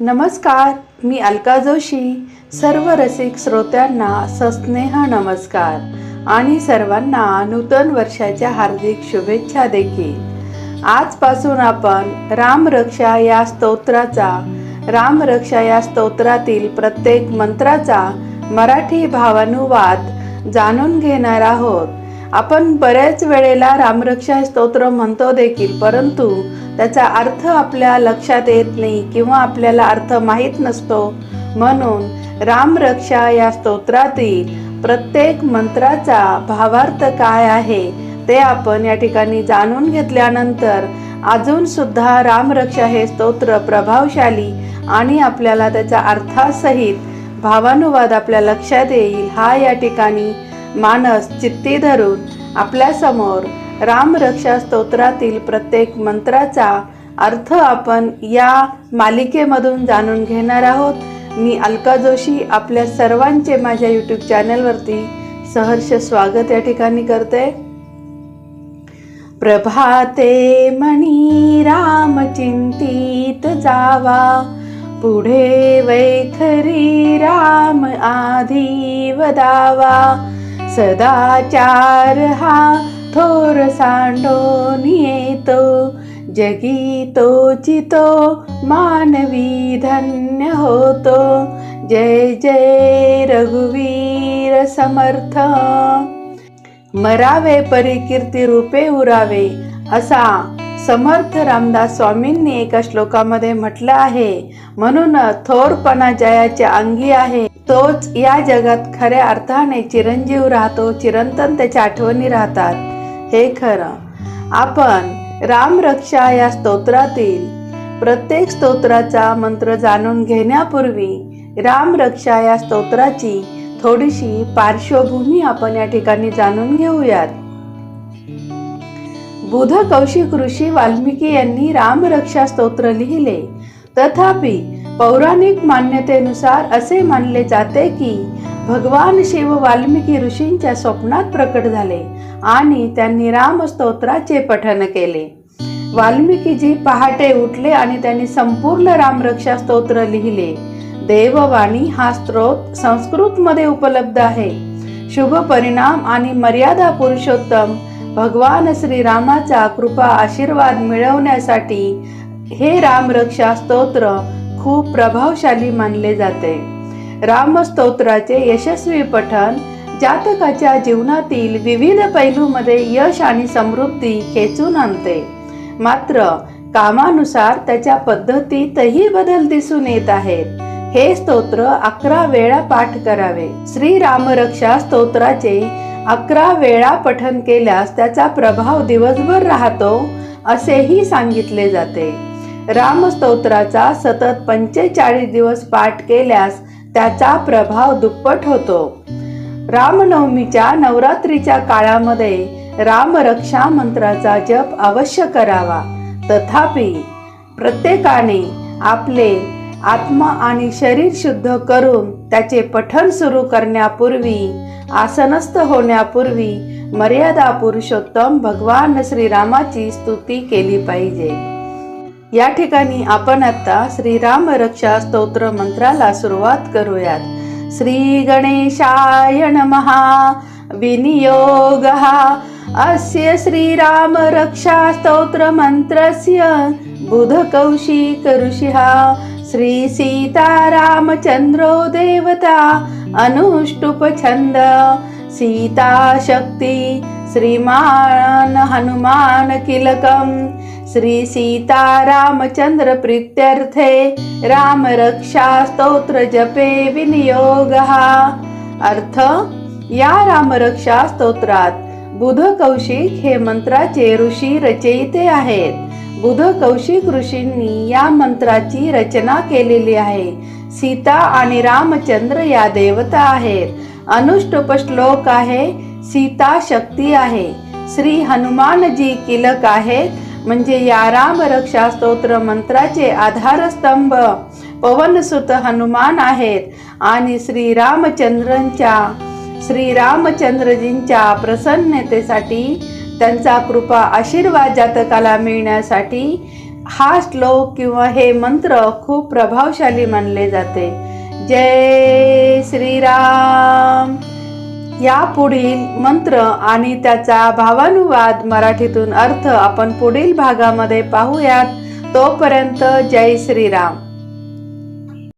नमस्कार मी अलका जोशी. सर्व रसिक श्रोत्यांना सस्नेह नमस्कार. आणि सर्वांना नूतन वर्षाच्या हार्दिक शुभेच्छा देखील. आजपासून आपण रामरक्षा या स्तोत्राचा रामरक्षा या स्तोत्रातील प्रत्येक मंत्राचा मराठी भावानुवाद जाणून घेणार आहोत. आपण बऱ्याच वेळेला रामरक्षा स्तोत्र म्हणतो देखील परंतु त्याचा अर्थ आपल्या लक्षात येत नाही किंवा आपल्याला अर्थ माहीत नसतो. म्हणून रामरक्षा या स्तोत्रातील प्रत्येक मंत्राचा भावार्थ काय आहे ते आपण या ठिकाणी जाणून घेतल्यानंतर अजून सुद्धा रामरक्षा हे स्तोत्र प्रभावशाली आणि आपल्याला त्याच्या अर्थासहित भावानुवाद आपल्या लक्षात येईल. हा या ठिकाणी मानस चित्ती धरून आपल्यासमोर रामरक्षा स्तोत्रातील प्रत्येक मंत्राचा अर्थ आपण या मालिकेमधून जाणून घेणार आहोत. मी अलका जोशी आपल्या सर्वांचे माझ्या यूट्यूब चॅनलवरती सहर्ष स्वागत या ठिकाणी करते. प्रभाते मणी राम चिंतित जावा पुढे वैखरी राम आधी वदावा सदाचार हा थोर सांडोन येतो जगी तो चितो मानवी धन्य होतो. जय जय रघुवीर समर्थ. मरावे परिकीर्ती रूपे उरावे असा समर्थ रामदास स्वामींनी एका श्लोकामध्ये म्हटलं आहे. म्हणून थोरपणा जयाच्या अंगी आहे. तोच या जगात खऱ्या अर्थाने चिरंजीव राहतो चिरंतन त्याच्या आठवणी राहतात. हे खरं. आपण रामरक्षा या स्तोत्रातील प्रत्येक स्तोत्राचा मंत्र जाणून घेण्यापूर्वी रामरक्षा या स्तोत्राची थोडीशी पार्श्वभूमी आपण या ठिकाणी जाणून घेऊयात. बुध कौशिक ऋषी वाल्मिकी यांनी रामरक्षा स्तोत्र लिहिले. तथापि पौराणिक मान्यतेनुसार असे मानले जाते की भगवान शिव वाल्मिकी ऋषींच्या स्वप्नात प्रकट झाले. आणि त्यांनी रामस्तोत्राचे पठन केले. वाल्मिकीजी पहाटे उठले आणि त्यांनी संपूर्ण रामरक्षा स्तोत्र लिहिले. देववाणी हा स्त्रोत संस्कृतमध्ये उपलब्ध आहे. शुभ परिणाम आणि मर्यादा पुरुषोत्तम भगवान श्रीरामाचा कृपा आशीर्वाद मिळवण्यासाठी हे रामरक्षा स्तोत्र खूप प्रभावशाली मानले जाते. रामस्तोत्राचे यशस्वी पठण जातकाच्या जीवनातील विविध पैलूमध्ये यश आणि समृद्धी खेचून आणते. मात्र कामानुसार त्याच्या पद्धतीतही बदल दिसून येत आहेत. हे स्तोत्र अकरा वेळा पाठ करावे. श्री रामरक्षा स्तोत्राचे अकरा वेळा पठन केल्यास त्याचा प्रभाव दिवसभर राहतो असेही सांगितले जाते. रामस्तोत्राचा सतत पंचेचाळीस दिवस पाठ केल्यास त्याचा प्रभाव दुप्पट होतो. रामनवमीच्या नवरात्रीच्या काळामध्ये रामरक्षा मंत्राचा जप अवश्य करावा. तथापि प्रत्येकाने आपले आत्मा आणि शरीर शुद्ध करून त्याचे पठण सुरू करण्यापूर्वी आसनस्थ होण्यापूर्वी मर्यादा पुरुषोत्तम भगवान श्रीरामाची स्तुती केली पाहिजे. या ठिकाणी आपण आता श्रीराम रक्षा स्तोत्र मंत्राला सुरुवात करूयात. श्री गणेशाय नमहा अस्य श्रीराम रक्षा स्तोत्र मंत्रस्य बुध कौशिक श्री देवता अनुष्टुप छंद सीता शक्ती श्रीमान हनुमान श्री सीतारामचंद्र प्रीत्यर्थे राम रक्षा स्तोत्र जपे विनियोग। अर्थ या रामरक्षा स्तोत्रात बुध कौशिक हे मंत्राचे ऋषी रचयिते आहेत. बुध कौशिक ऋषींनी या मंत्राची रचना केलेली आहे. सीता आणि रामचंद्र या देवता आहेत. अनुष्टुप श्लोक आहे सीता शक्ती आहे. श्री हनुमानजी किलक आहेत म्हणजे या राम रक्षा स्तोत्र मंत्राचे आधारस्तंभ. पवनसुत हनुमान आहेत. आणि श्री रामचंद्रांच्या श्री रामचंद्रजींच्या प्रसन्नतेसाठी त्यांचा कृपा आशीर्वाद जातकाला मिळण्यासाठी हा श्लोक किंवा हे मंत्र खूप प्रभावशाली मानले जाते. जय श्रीराम! या पुढील मंत्र आणि त्याचा भावानुवाद मराठीतून अर्थ आपण पुढील भागामध्ये पाहूयात. तोपर्यंत जय श्रीराम.